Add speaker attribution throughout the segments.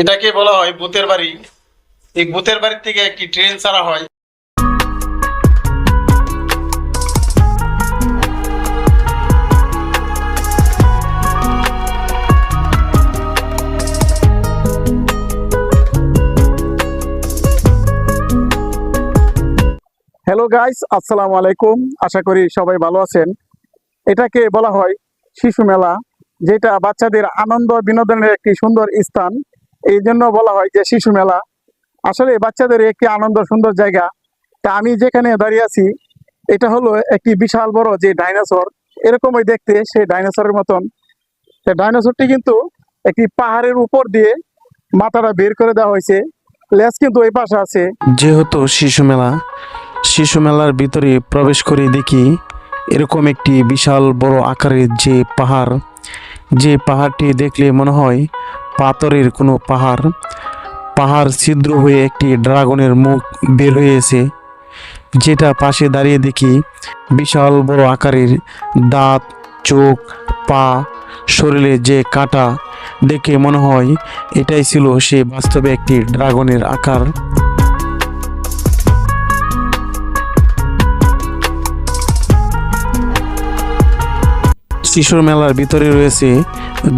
Speaker 1: এটাকে বলা হয় ভূতের বাড়ি। এই ভূতের বাড়ি থেকে একটি ট্রেন ছাড়া হয়।
Speaker 2: হ্যালো গাইস আসসালামু আলাইকুম। আশা করি সবাই ভালো আছেন। এটাকে বলা হয় শিশু মেলা, যেটা বাচ্চাদের আনন্দ বিনোদনের একটি সুন্দর স্থান। এই জন্য বলা হয় যে শিশু মেলা আসলে বাচ্চাদের একটি আনন্দ সুন্দর জায়গা। তা আমি যেখানে দাঁড়িয়ে আছি, এটা হলো একটি বিশাল বড় যে ডাইনোসর। এরকমই দেখতে সেই ডাইনোসরের মতন। ডাইনোসরটি কিন্তু একটি পাহাড়ের উপর দিয়ে মাথাটা বের করে দেওয়া হয়েছে। লেজ কিন্তু এই পাশে আছে।
Speaker 3: যেহেতু শিশু মেলা, শিশু মেলার ভিতরে প্রবেশ করে দেখি এরকম একটি বিশাল বড় আকারের যে পাহাড়, যে পাহাড়টি দেখলে মনে হয় পাথরের কোনো পাহাড়। পাহাড় ছিদ্র হয়ে একটি ড্রাগনের মুখ বের হয়েছে, যেটা পাশে দাঁড়িয়ে দেখি বিশাল বড় আকারের দাঁত, চোখ, পা, শরীরে যে কাটা দেখে মনে হয় এটাই ছিল সে বাস্তবে একটি ড্রাগনের আকার। শিশুর মেলার ভিতরে রয়েছে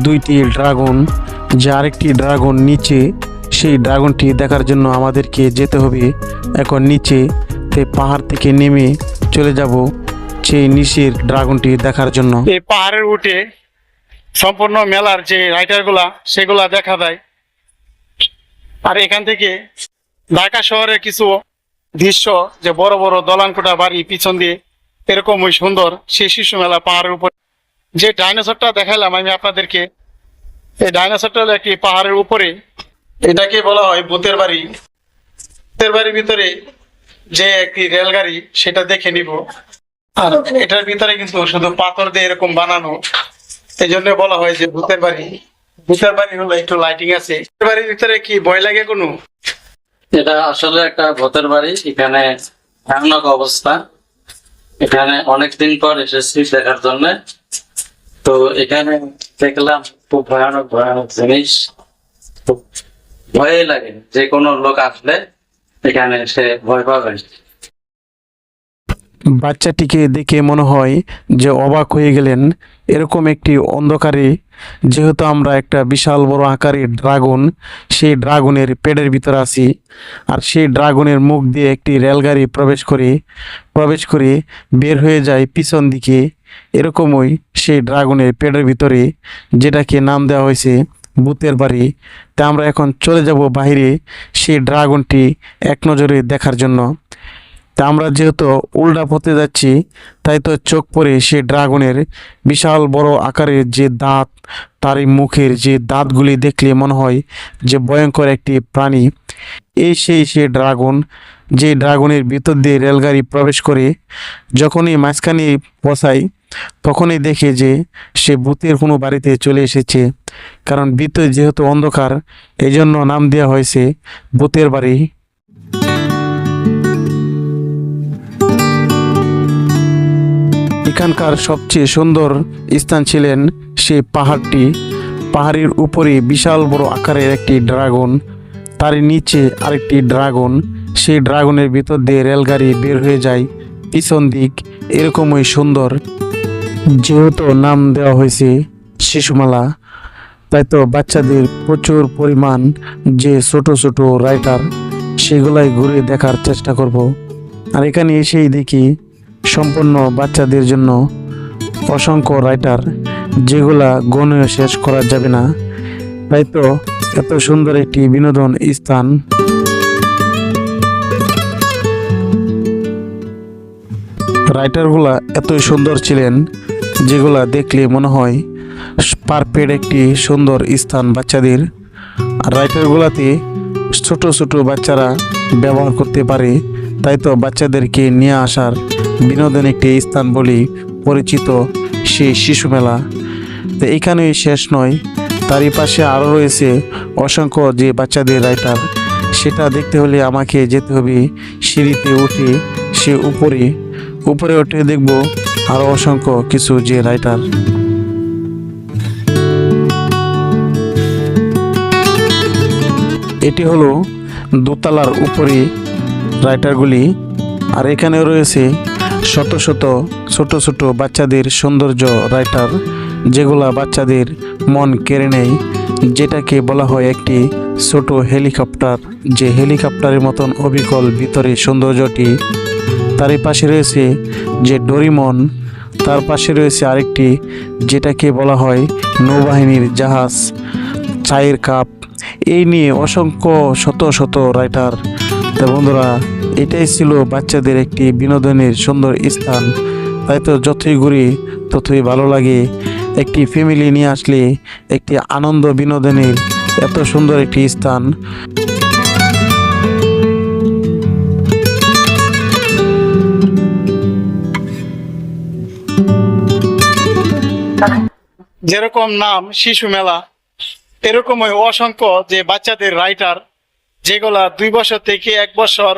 Speaker 3: দুইটি ড্রাগন। যে আরেকটি ড্রাগন নিচে, সেই ড্রাগনটি দেখার জন্য আমাদেরকে যেতে হবে। এখন নিচে তে পাহাড় থেকে নেমে চলে যাব সেই নিচের ড্রাগনটি দেখার জন্য।
Speaker 1: এই পাহাড়ের উঠে সম্পূর্ণ মেলার যে রাইটারগুলা সেগুলা দেখা দেয় আর এখান থেকে ঢাকা শহরের কিছু দৃশ্য, যে বড় বড় দলানকোটা বাড়ি পিছন দিয়ে এরকম ওই সুন্দর সেই শিশু মেলা পাহাড়ের উপর। যে ডাইনোসরটা দেখালাম আমি আপনাদেরকে এই ডাইনোসরটা একটি পাহাড়ের উপরে। এটাকে বলা হয় ভূতের বাড়ি। ভূতের বাড়ির ভিতরে যে একটি রেলগাড়ি, সেটা দেখে নিব। আর এটার ভিতরে কিন্তু শুধু পাথর দিয়ে এরকম বানানো। এই জন্য বলা হয় যে ভূতের বাড়ি। ভূতের বাড়ি হলো একটু লাইটিং আছে। ভূতের বাড়ির ভিতরে কি ভয় লাগে কোনো?
Speaker 4: এটা আসলে একটা ভূতের বাড়ি। এখানে ভয়ানক অবস্থা। এখানে অনেকদিন পর এসেছি দেখার জন্য। তো এখানে দেখলাম খুব ভয়ানক ভয়ানক জিনিস। খুব লাগে যে কোনো লোক আসলে এখানে সে ভয় পাবে।
Speaker 3: বাচ্চাটিকে দেখে মনে হয় যে অবাক হয়ে গেলেন। এরকম একটি অন্ধকারে যেহেতু আমরা একটা বিশাল বড় আকারের ড্রাগন, সেই ড্রাগনের পেটের ভিতরে আছি। আর সেই ড্রাগনের মুখ দিয়ে একটি রেলগাড়ি প্রবেশ করে প্রবেশ করে বের হয়ে যায় পিছন দিকে। এরকমই সেই ড্রাগনের পেটের ভিতরে যেটাকে নাম দেওয়া হয়েছে ভূতের বাড়ি। তা আমরা এখন চলে যাব বাইরে সেই ড্রাগনটি এক নজরে দেখার জন্য। তা আমরা যেহেতু উল্টা পথে যাচ্ছি, তাই তো চোখ পরে সেই ড্রাগনের বিশাল বড় আকারের যে দাঁত তার মুখের যে দাঁতগুলি দেখলে মনে হয় যে ভয়ঙ্কর একটি প্রাণী। এই সেই সে ড্রাগন যে ড্রাগনের ভিতর দিয়ে রেলগাড়ি প্রবেশ করে, যখনই মাঝখানে বসাই তখনই দেখে যে সে ভূতের কোনো বাড়িতে চলে এসেছে। কারণ ভিতরে যেহেতু অন্ধকার এই জন্য নাম দেওয়া হয়েছে ভূতের বাড়ি। এখানকার সবচেয়ে সুন্দর স্থান ছিলেন সেই পাহাড়টি। পাহাড়ের উপরে বিশাল বড় আকারের একটি ড্রাগন, তার নিচে আরেকটি ড্রাগন। সেই ড্রাগনের ভিতর দিয়ে রেলগাড়ি বের হয়ে যায়। পিছন দিক এরকমই সুন্দর। যেহেতু নাম দেওয়া হয়েছে শিশুমালা, তাই তো বাচ্চাদের প্রচুর পরিমাণ যে ছোট ছোট রাইটার সেগুলাই ঘুরে দেখার চেষ্টা করব। আর এখানে এসেই দেখি সম্পূর্ণ বাচ্চাদের জন্য অসংখ্য রাইটার যেগুলা গণে শেষ করা যাবে না। তাই তো এত সুন্দর একটি বিনোদন স্থান রাইটারগুলা এতই সুন্দর ছিলেন যেগুলা দেখলে মনে হয় পারফেক্ট একটি সুন্দর স্থান বাচ্চাদের। রাইটারগুলাতে ছোট ছোট বাচ্চারা ব্যবহার করতে পারে, তাই তো বাচ্চাদেরকে নিয়ে আসার বিনোদন একটি স্থান বলেই পরিচিত সেই শিশু মেলা। তো এইখানেই শেষ নয়, তারই পাশে আরও রয়েছে অসংখ্য যে বাচ্চাদের রাইটার। সেটা দেখতে হলে আমাকে যেতে হবে সিঁড়িতে উঠে সে উপরে। উপরে উঠে দেখব আরও অসংখ্য কিছু যে রাইটার এটি হলো দোতলার উপরে রাইটারগুলি আর এখানেও রয়েছে শত শত, ছোট ছোট বাচ্চাদের সৌন্দর্য রাইটার যেগুলা বাচ্চাদের মন কেড়ে নেয়, যেটাকে বলা হয় একটি ছোট হেলিকপ্টার। যে হেলিকপ্টারের মতন অবিকল ভিতরে সৌন্দর্যটি তারই পাশে রয়েছে যে ডরিমন, তার পাশে রয়েছে আরেকটি যেটাকে বলা হয় নৌবাহিনীর জাহাজ, চায়ের কাপ। এই নিয়ে অসংখ্য শত শত রাইটার। তা বন্ধুরা, এটাই ছিল বাচ্চাদের একটি বিনোদনের সুন্দর স্থান। তাই তো যতই ঘুরি, ততই ভালো লাগে। একটি ফ্যামিলি নিয়ে আসলে একটি আনন্দ বিনোদনের এত সুন্দর একটি স্থান।
Speaker 1: যেরকম নাম শিশু মেলা, এরকমই অসংখ্য যে বাচ্চাদের রাইটার যেগুলা দুই বছর থেকে এক বছর,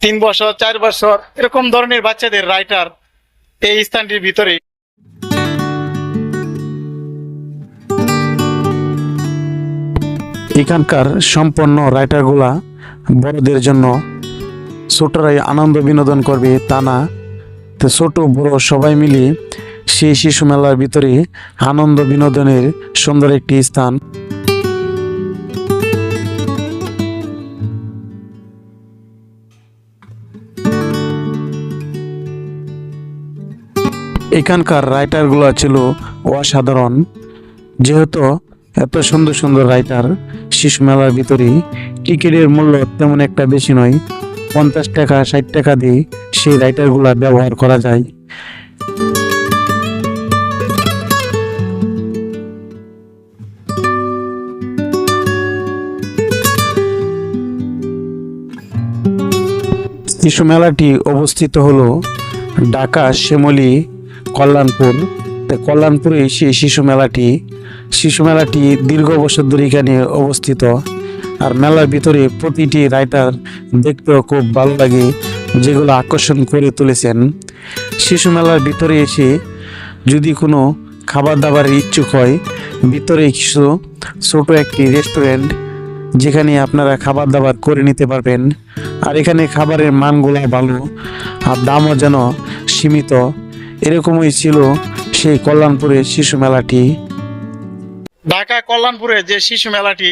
Speaker 1: তিন বছর, চার বছর, এরকম ধরনের বাচ্চাদের রাইটার এই স্থানটির ভিতরে।
Speaker 3: এখানকার সম্পন্ন রাইটারগুলা বড়দের জন্য ছোটরাই আনন্দ বিনোদন করবে তা না। তো ছোট বড় সবাই মিলে সেই শিশু মেলার ভিতরে আনন্দ বিনোদনের সুন্দর একটি স্থান। এখানকার রাইটারগুলো ছিল অসাধারণ। যেহেতু এত সুন্দর সুন্দর রাইটার শিশু মেলার ভিতরে টিকিটের মূল্য তেমন একটা বেশি নয়। পঞ্চাশ টাকা, ষাট টাকা দিয়ে সেই রাইটারগুলো ব্যবহার করা যায়। শিশু মেলাটি অবস্থিত হলো ঢাকা, শ্যামলী, কল্যাণপুর। কল্যাণপুরে সেই শিশু মেলাটি শিশু মেলাটি দীর্ঘ বছর ধরে এখানে অবস্থিত। আর মেলার ভিতরে প্রতিটি রাইটার দেখতেও খুব ভালো লাগে, যেগুলো আকর্ষণ করে তুলেছেন। শিশু মেলার ভিতরে এসে যদি কোনো খাবার দাবারের ইচ্ছুক হয়, ভিতরে কিছু ছোট একটি রেস্টুরেন্ট যেখানে আপনারা খাবার দাবার করে নিতে পারবেন। আর এখানে খাবারের মানগুলো ভালো, আর দামও যেন সীমিত। এরকমই ছিল সেই কল্যাণপুরের শিশু মেলাটি।
Speaker 1: ঢাকা কল্যাণপুরে যে শিশু মেলাটি,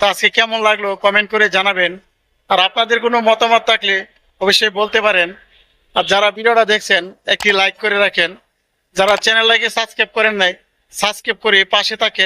Speaker 1: তা আজকে কেমন লাগল কমেন্ট করে জানাবেন। আর আপনাদের কোনো মতামত থাকলে অবশ্যই বলতে পারেন। আর যারা ভিডিওটা দেখছেন, একটি লাইক করে রাখেন। যারা চ্যানেল চ্যানেলটাকে সাবস্ক্রাইব করেন নাই, সাবস্ক্রাইব করে পাশে থাকেন।